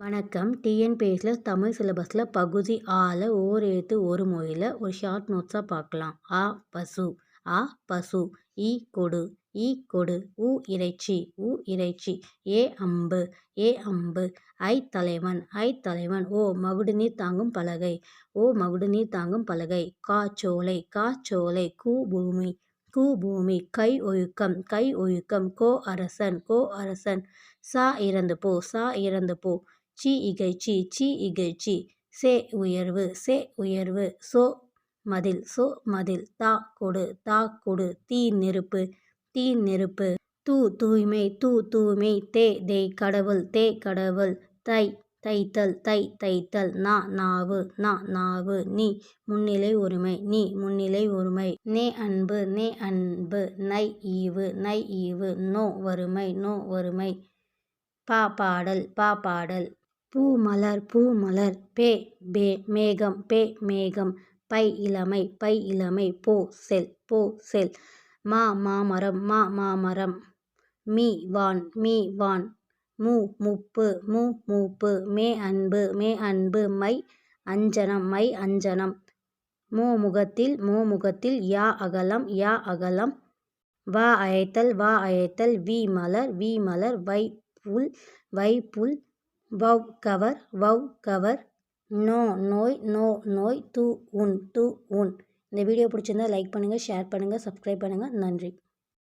வணக்கம். டிஎன்பிஎஸ்சியில் தமிழ் சிலபஸில் பகுதி ஆல ஓர் எழுத்து ஒரு மொழியில் ஒரு ஷார்ட் நோட்ஸாக பார்க்கலாம். ஆ பசு. ஆ பசு. ஈ கொடு. ஈ கொடு. உ இறைச்சி. உ இறைச்சி. ஏ அம்பு. ஏ அம்பு. ஐ தலைவன். ஐ தலைவன். ஓ மகுடுநீர் தாங்கும் பலகை. ஓ மகுடுநீர் தாங்கும் பலகை. கா சோலை. கா சோலை. கூ பூமி. கூ பூமி. கை ஒழுக்கம். கை ஒழுக்கம். கோ அரசன். கோ அரசன். சா இறந்து போ. சா இறந்து போ. சி இகழ்ச்சி சி இகழ்ச்சி சே. உயர்வு சே உயர்வு. சோ மதில் சோ மதில். தா கொடு தா கொடு. தீ நெருப்பு தீ நெருப்பு. தூ தூய்மை தூ தூய்மை. தே தேய் கடவுள் தே கடவுள். தை தைத்தல் தை தைத்தல். நா நாவு நா நாவு. நீ முன்னிலை உரிமை நீ முன்னிலை உரிமை நே அன்பு நே அன்பு. நை ஈவு நை ஈவு. நோ வறுமை நோ வறுமை. பா பாடல் பா பாடல். பூ மலர் பூ மலர் பே பே மேகம் பே மேகம் பை இளமை பை இளமை போ செல் போ செல் மா மாமரம் மா மாமரம் மீ வான் மீ வான் மூ முப்பு மூ மூப்பு மே அன்பு மே அன்பு மை அஞ்சனம் மை அஞ்சனம் மோ முகத்தில் மோ முகத்தில் யா அகலம் யா அகலம் வா அழைத்தல் வா அழைத்தல் வி மலர் வி மலர் வை புல் வை புல் வவ் கவர் வவ் கவர் நோ நோய் நோ நோய் து உன் து உன். இந்த வீடியோ பிடிச்சிருந்தா லைக் பண்ணுங்கள் ஷேர் பண்ணுங்கள் சப்ஸ்கிரைப் பண்ணுங்கள் நன்றி.